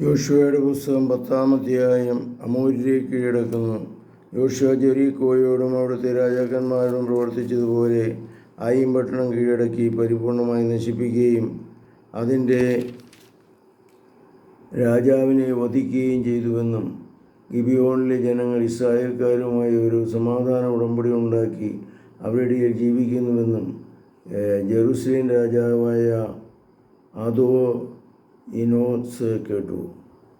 യോശുവയുടെ പുസ്തകം പത്താം അധ്യായം അമൂര്യരെ കീഴടക്കുന്നു. യോശുവ ജെറീക്കോയോടും അവിടുത്തെ രാജാക്കന്മാരോടും പ്രവർത്തിച്ചതുപോലെ ആയും പട്ടണം കീഴടക്കി പരിപൂർണമായി നശിപ്പിക്കുകയും അതിന്റെ രാജാവിനെ വധിക്കുകയും ചെയ്തുവെന്നും ഗിബിയോണിലെ ജനങ്ങൾ ഇസ്രായേൽക്കാരുമായി ഒരു സമാധാന ഉടമ്പടി ഉണ്ടാക്കി അവരുടെ ജീവിക്കുന്നുവെന്നും ജെറുസലേം രാജാവായ അതോ ഇനോസ് കേട്ടു.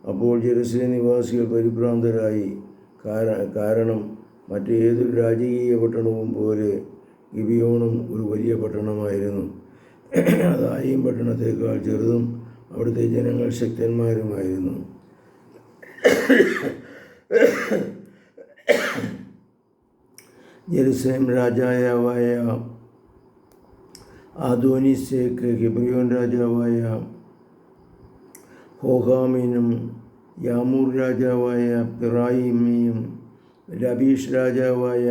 അപ്പോൾ ജെറുസലേം നിവാസികൾ പരിഭ്രാന്തരായി. കാര- കാരണം മറ്റേതൊരു രാജകീയ പട്ടണവും പോലെ ഗിബിയോണും ഒരു വലിയ പട്ടണമായിരുന്നു. അതായും പട്ടണത്തേക്കാൾ ചെറുതും അവിടുത്തെ ജനങ്ങൾ ശക്തന്മാരുമായിരുന്നു. ജെറുസലേം രാജാവായ ആദോനിസേക്ക് ഗിബിയോൺ രാജാവായ ഹോഹാമിനും യാമൂർ രാജാവായ പിറായിമിയും രബീഷ് രാജാവായ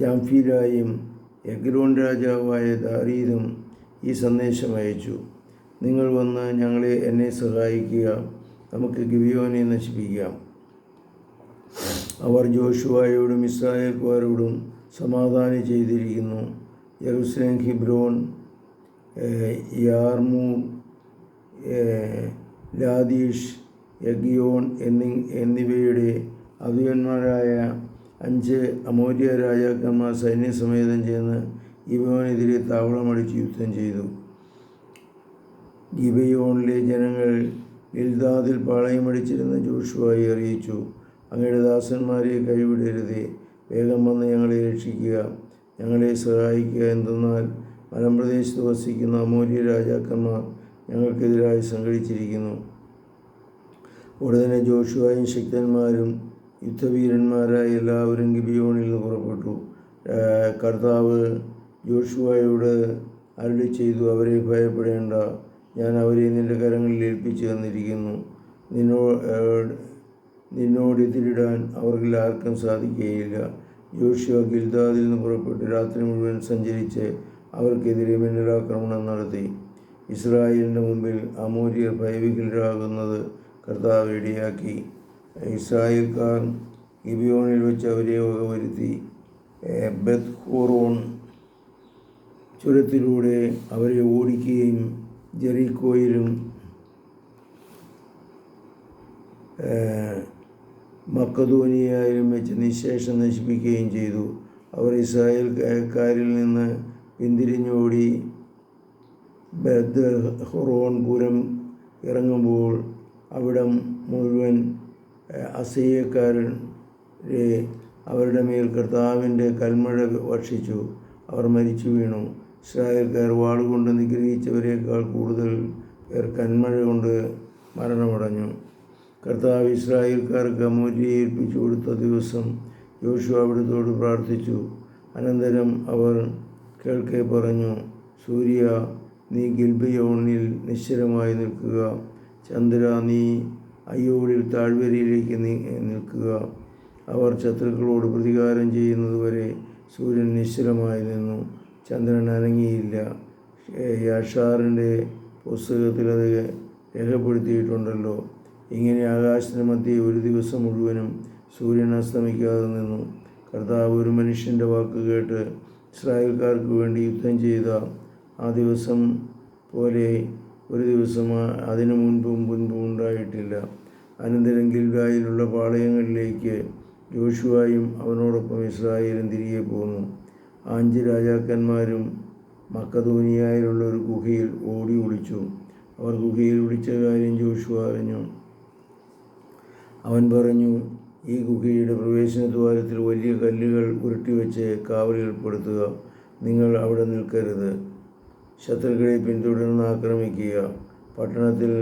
ജാംഫിരായും എഗ്രോൺ രാജാവായ ദാരീദും ഈ സന്ദേശം അയച്ചു. നിങ്ങൾ വന്ന് ഞങ്ങളെ എന്നെ സഹായിക്കുക നമുക്ക് ഗിവിയോനെ നശിപ്പിക്കാം. അവർ ജോഷുവായോടും ഇസ്രായേൽക്കാരോടും സമാധാനം ചെയ്തിരിക്കുന്നു. യെറുസലേം ഹിബ്രോൺ യാർമൂ യാർമൂർ ലാദീഷ് യഗിയോൺ എന്നി എന്നിവയുടെ അധിപന്മാരായ അഞ്ച് അമോര്യ രാജാക്കന്മാർ സൈന്യസമേതം ചേർന്ന് ഗിബയോനെതിരെ താവളമടിച്ച് യുദ്ധം ചെയ്തു. ഗിബയോണിലെ ജനങ്ങൾ ഗിൽദാദിൽ പാളയമടിച്ചിരുന്ന ജോഷുവായി അറിയിച്ചു. അങ്ങയുടെ ദാസന്മാരെ കൈവിടരുതേ വേഗം വന്ന് ഞങ്ങളെ രക്ഷിക്കുക ഞങ്ങളെ സഹായിക്കുക എന്തെന്നാൽ മലമ്പ്രദേശത്ത് വസിക്കുന്ന അമൂല്യ രാജാക്കന്മാർ ഞങ്ങൾക്കെതിരായി സംഘടിച്ചിരിക്കുന്നു. ഉടനെ ജോഷുവായും ശക്തന്മാരും യുദ്ധവീരന്മാരായ എല്ലാവരും ഗിബിയോണിൽ നിന്ന് പുറപ്പെട്ടു. കർത്താവ് ജോഷുവായോട് അരുളി ചെയ്തു അവരെ ഭയപ്പെടേണ്ട. ഞാൻ അവരെ നിന്റെ കരങ്ങളിൽ ഏൽപ്പിച്ചു തന്നിരിക്കുന്നു. നിന്നോ നിന്നോട് എതിരിടാൻ അവർക്ക് ആർക്കും സാധിക്കുകയില്ല. ജോഷുവ ഗിൽദാദിൽ നിന്ന് പുറപ്പെട്ട് രാത്രി മുഴുവൻ സഞ്ചരിച്ച് അവർക്കെതിരെ മിന്നലാക്രമണം നടത്തി. ഇസ്രായേലിന്റെ മുമ്പിൽ അമൂല്യ ഭയവികലരാകുന്നത് കർത്താവ് ഇടയാക്കി. ഇസ്രായേൽക്കാർ ഗിബിയോണിൽ വെച്ച് അവരെ വകവരുത്തി. ബെത് ഹോറോൺ ചുരത്തിലൂടെ അവരെ ഓടിക്കുകയും ജെറിക്കോയിലും മക്കതോനിയായാലും വെച്ച് നിശേഷം നശിപ്പിക്കുകയും ചെയ്തു. അവർ ഇസ്രായേൽക്കാരിൽ നിന്ന് പിന്തിരിഞ്ഞോടി. ബദ് ഹൊറോൺ പുരം ഇറങ്ങുമ്പോൾ അവിടം മുഴുവൻ അസഹ്യക്കാരെ അവരുടെ മേൽ കർത്താവിന്റെ കൽമഴ വർഷിച്ചു. അവർ മരിച്ചു വീണു. ഇസ്രായേൽക്കാർ വാളുകൊണ്ട് നിഗ്രഹിച്ചവരേക്കാൾ കൂടുതൽ പേർ കന്മഴ കൊണ്ട് മരണമടഞ്ഞു. കർത്താവ് ഇസ്രായേൽക്കാർക്ക് അമൂല്യ ഏൽപ്പിച്ചു കൊടുത്ത ദിവസം യോശു അവിടുത്തോട് പ്രാർത്ഥിച്ചു. അനന്തരം അവർ കേൾക്കെ പറഞ്ഞു സൂര്യ നീ ഗിൽബിയോണിൽ നിശ്ചലമായി നിൽക്കുക. ചന്ദ്ര നീ അയ്യോടിൽ താഴ്വരയിലേക്ക് നിൽക്കുക. അവർ ശത്രുക്കളോട് പ്രതികാരം ചെയ്യുന്നതുവരെ സൂര്യൻ നിശ്ചലമായി നിന്നു. ചന്ദ്രൻ അനങ്ങിയില്ല. യാഷാറിന്റെ പുസ്തകത്തിൽ അത് രേഖപ്പെടുത്തിയിട്ടുണ്ടല്ലോ. ഇങ്ങനെ ആകാശത്തിന് മധ്യേ ഒരു ദിവസം മുഴുവനും സൂര്യൻ അസ്തമിക്കാതെ നിന്നു. കർത്താവ് ഒരു മനുഷ്യന്റെ വാക്ക് കേട്ട് ഇസ്രായേൽക്കാർക്ക് വേണ്ടി യുദ്ധം ചെയ്ത ആ ദിവസം പോലെ ഒരു ദിവസം അതിനു മുൻപും മുൻപും ഉണ്ടായിട്ടില്ല. അനന്തരം ഗിൽഗായിലുള്ള പാളയങ്ങളിലേക്ക് ജോഷുവായും അവനോടൊപ്പം ഇസ്രായേലും തിരികെ പോന്നു. അഞ്ച് രാജാക്കന്മാരും മക്കധോനിയായിലുള്ള ഒരു ഗുഹയിൽ ഓടി ഒളിച്ചു. അവർ ഗുഹയിൽ ഒളിച്ച കാര്യം ജോഷുവ അറിഞ്ഞു. അവൻ പറഞ്ഞു ഈ ഗുഹയുടെ പ്രവേശന പ്രവേശനദ്വാരത്തിൽ വലിയ കല്ലുകൾ ഉരുട്ടിവെച്ച് കാവലേർപ്പെടുത്തുക നിങ്ങൾ അവിടെ നിൽക്കരുത്. ശത്രുക്കളെ പിന്തുടർന്ന് ആക്രമിക്കുക. പട്ടണത്തിൽ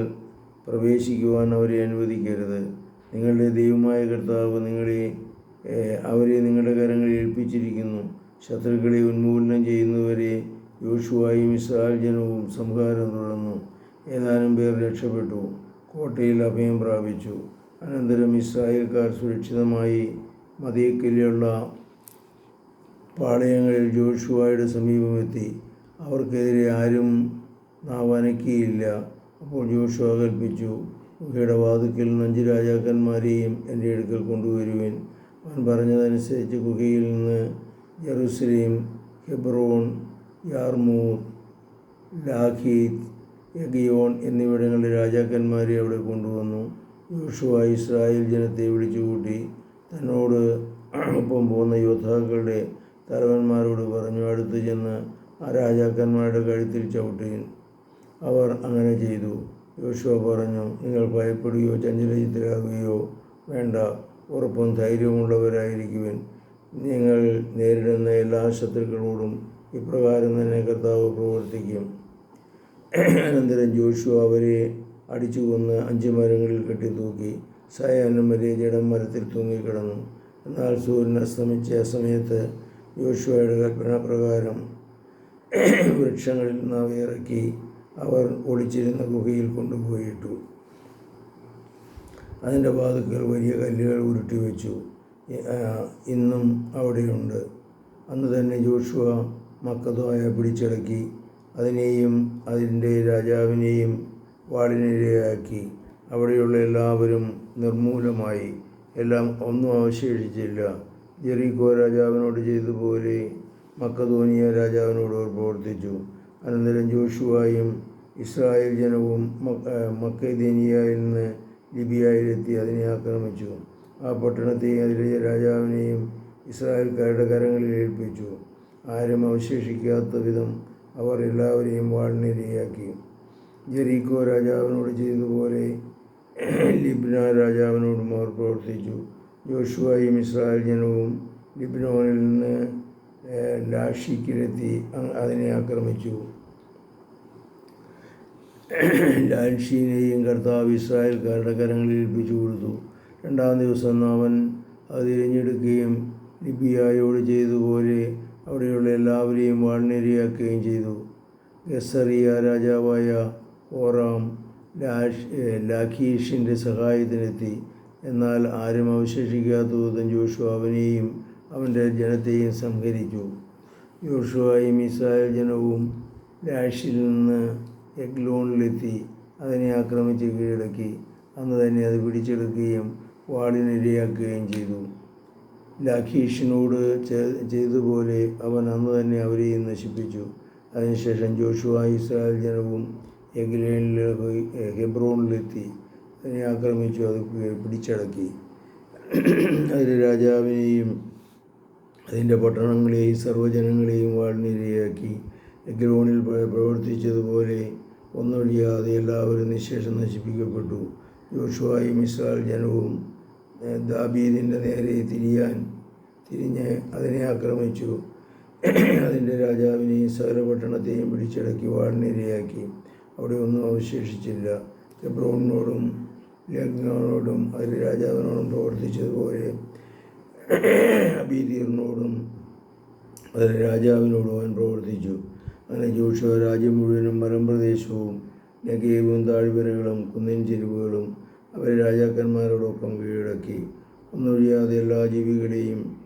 പ്രവേശിക്കുവാൻ അവരെ അനുവദിക്കരുത്. നിങ്ങളുടെ ദൈവമായ കർത്താവ് നിങ്ങളെ അവരെ നിങ്ങളുടെ കരങ്ങളിൽ ഏൽപ്പിച്ചിരിക്കുന്നു. ശത്രുക്കളെ ഉന്മൂലനം ചെയ്യുന്നവരെ യോശുവായും ഇസ്രായേൽ ജനവും സംഹാരം തുടർന്നു. ഏതാനും പേർ രക്ഷപ്പെട്ടു. കോട്ടയിൽ അഭയം പ്രാപിച്ചു. അനന്തരം ഇസ്രായേൽക്കാർ സുരക്ഷിതമായി മതിയക്കലിലുള്ള പാളയങ്ങളിൽ ജോഷുവായുടെ സമീപമെത്തി അവർക്കെതിരെ ആരും നാവനക്കിയില്ല അപ്പോൾ ജോഷുവ കൽപ്പിച്ചു ഗുഹയുടെ വാതുക്കൽ അഞ്ച് രാജാക്കന്മാരെയും എന്റെ അടുക്കൽ കൊണ്ടുവരുവിൻ. അവൻ പറഞ്ഞതനുസരിച്ച് ഗുഹയിൽ നിന്ന് ജെറുസലേം ഹെബ്രോൺ യാർമൂർ ലാഖീത്ത് എഗിയോൺ എന്നിവിടങ്ങളിലെ രാജാക്കന്മാരെ അവിടെ കൊണ്ടുവന്നു. യോശുവ ഇസ്രായേൽ ജനത്തെ വിളിച്ചുകൂട്ടി തന്നോട് ഒപ്പം പോകുന്ന യോദ്ധാക്കളുടെ തലവന്മാരോട് പറഞ്ഞു അടുത്ത് ചെന്ന് ആ രാജാക്കന്മാരുടെ കഴുത്തിൽ ചവിട്ടുകയും അവർ അങ്ങനെ ചെയ്തു. യോശുവ പറഞ്ഞു നിങ്ങൾ ഭയപ്പെടുകയോ ചഞ്ചലചിത്തരാകുകയോ വേണ്ട. ഉറപ്പും ധൈര്യമുള്ളവരായിരിക്കുവിൻ നിങ്ങൾ നേരിടുന്ന എല്ലാ ശത്രുക്കളോടും ഇപ്രകാരം തന്നെ കർത്താവ് പ്രവർത്തിക്കും. അനന്തരം ജോഷു അവരെ അടിച്ചു കൊന്ന് അഞ്ച് മരങ്ങളിൽ കെട്ടിത്തൂക്കി സായാഹ്നം വരെ ജഡം മരത്തിൽ തൂങ്ങിക്കിടന്നു എന്നാൽ സൂര്യൻ അസ്തമിച്ച സമയത്ത് യോശുവയുടെ കൽപ്പന പ്രകാരം വൃക്ഷങ്ങളിൽ നിന്ന് അവയിറക്കി അവർ ഒളിച്ചിരുന്ന ഗുഹയിൽ കൊണ്ടുപോയിട്ടു. അതിന്റെ വാതുക്കൽ വലിയ കല്ലുകൾ ഉരുട്ടി വെച്ചു. ഇന്നും അവിടെയുണ്ട്. അന്ന് തന്നെ ജോഷുവ മക്കതോയ പിടിച്ചടക്കി അതിനെയും അതിന്റെ രാജാവിനെയും വാളിനിരയാക്കി. അവിടെയുള്ള എല്ലാവരും നിർമൂലമായി. എല്ലാം ഒന്നും അവശേഷിച്ചില്ല. ജെറിക്കോ രാജാവിനോട് ചെയ്തതുപോലെ മക്കതോനിയ രാജാവിനോട് പ്രവർത്തിച്ചു. അനന്തരം ജോഷുവായും ഇസ്രായേൽ ജനവും മക്കൈദേനിയയിൽ നിന്ന് ലിബിയയിലെത്തി അതിനെ ആക്രമിച്ചു. ആ പട്ടണത്തെയും അതിലെ രാജാവിനെയും ഇസ്രായേൽക്കാരുടെ കരങ്ങളിൽ ഏൽപ്പിച്ചു. ആരും അവശേഷിക്കാത്ത വിധം അവർ എല്ലാവരെയും വാളിനിരയാക്കി ജെറീക്കോ രാജാവിനോട് ചെയ്തതുപോലെ ലിബ്ന രാജാവിനോടും അവർ പ്രവർത്തിച്ചു. ജോഷുവായും ഇസ്രായേൽ ജനവും ലിബ്നോനിൽ നിന്ന് ലാഷിക്കിലെത്തി അതിനെ ആക്രമിച്ചു. ലാൻഷീനെയും കർത്താവ് ഇസ്രായേൽക്കാരുടെ കരങ്ങളിൽ ഏൽപ്പിച്ചു കൊടുത്തു. രണ്ടാം ദിവസം അവൻ അത് തിരഞ്ഞെടുക്കുകയും ലിബിയായോട് ചെയ്തതുപോലെ അവിടെയുള്ള എല്ലാവരെയും വാൾനിരയാക്കുകയും ചെയ്തു. ഗസറിയ രാജാവായ ഓറാം ലാഷ് ലാഖീഷിന്റെ സഹായത്തിനെത്തി. എന്നാൽ ആരും അവശേഷിക്കാത്ത വിധം ജോഷു അവനെയും അവന്റെ ജനത്തെയും സംഹരിച്ചു. യോഷുവായും ഇസ്രായേൽ ജനവും ലാഷിൽ നിന്ന് എഗ്ലോണിലെത്തി അതിനെ ആക്രമിച്ച് കീഴടക്കി. അന്ന് തന്നെ അത് പിടിച്ചെടുക്കുകയും വാളിനിരയാക്കുകയും ചെയ്തു. ലാഖീഷിനോട് ചെയ്തതുപോലെ അവൻ അന്ന് തന്നെ അവരെയും നശിപ്പിച്ചു. അതിനുശേഷം ജോഷുവ ഇസ്രായേൽ ജനവും എഗ്ലേനിൽ ഹെബ്രോണിലെത്തി. അതിനെ ആക്രമിച്ചു അത് പിടിച്ചടക്കി. അതിൽ രാജാവിനെയും അതിന്റെ പട്ടണങ്ങളെയും സർവജനങ്ങളെയും വാഴ്നിരയാക്കി എഗ്രോണിൽ പ്ര- പ്രവർത്തിച്ചതുപോലെ ഒന്നൊഴിയാതെ എല്ലാവരും നിശേഷം നശിപ്പിക്കപ്പെട്ടു. യോഷുവായും ഇസ്രായേൽ ജനവും ദാബീദിന്റെ നേരെ തിരിയാൻ തിരിഞ്ഞ് അതിനെ ആക്രമിച്ചു. അതിന്റെ രാജാവിനെയും സകല പട്ടണത്തെയും പിടിച്ചടക്കി വാൾനിരയാക്കി. അവിടെ ഒന്നും അവശേഷിച്ചില്ല. എബ്രോണിനോടും ലഗ്നോടും അതിൽ രാജാവിനോടും പ്രവർത്തിച്ചതുപോലെ അബീദീറിനോടും അതിലെ രാജാവിനോടും അവൻ പ്രവർത്തിച്ചു. അങ്ങനെ ജോഷോ രാജ്യം മുഴുവനും മലമ്പ്രദേശവും നഗേവും താഴ്വരകളും കുന്നിൻ ചെരുവുകളും അവരെ രാജാക്കന്മാരോടൊപ്പം കീഴടക്കി. ഒന്നൊഴിയാതെ എല്ലാ ജീവികളെയും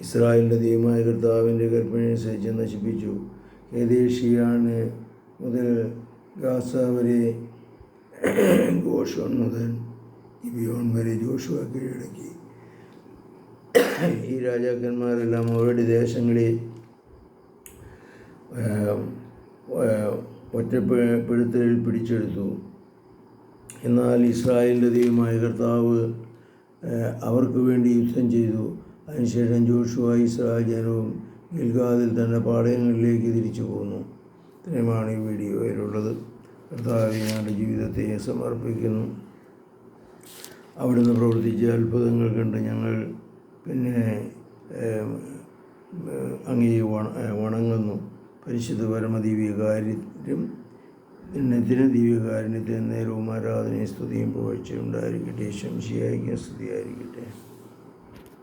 ഇസ്രായേലിന്റെ ദൈവമായ കർത്താവിന്റെ കൽപ്പനയനുസരിച്ച് നശിപ്പിച്ചു. ഏദേശിയാണ് മുതൽ ഗാസ വരെ ഗോഷോൺ മുതൽ ഇവിയോൺ വരെ ജോഷുവ കീഴടക്കി. ഈ രാജാക്കന്മാരെല്ലാം അവരുടെ ദേശങ്ങളിൽ ഒറ്റപ്പെടുത്തലിൽ പിടിച്ചെടുത്തു. എന്നാൽ ഇസ്രായേലിന്റെ ദൈവമായ കർത്താവ് അവർക്ക് വേണ്ടി യുദ്ധം ചെയ്തു. അതിനുശേഷം ജോഷുവ ഇസ്രായേൽ ഗിൽഗാദിൽ തന്നെ പാടയങ്ങളിലേക്ക് തിരിച്ചു പോന്നു. ഇത്രയുമാണ് ഈ വീഡിയോയിലുള്ളത്. കർത്താവ് ഞങ്ങളുടെ ജീവിതത്തെ സമർപ്പിക്കുന്നു. അവിടുന്ന് പ്രവർത്തിച്ച അത്ഭുതങ്ങൾ കണ്ട് ഞങ്ങൾ പിന്നെ അങ്ങേ വണങ്ങുന്നു. പരിശുദ്ധ പരമദിവ്യകാര്യം ദിനത്തിന് ദിവ്യകാരുണ്യത്തിന് നേരവും ആരാധനയും സ്തുതിയും പുകഴ്ച ഉണ്ടായിരിക്കട്ടെ ശംശിയായിരിക്കും സ്തുതിയായിരിക്കട്ടെ.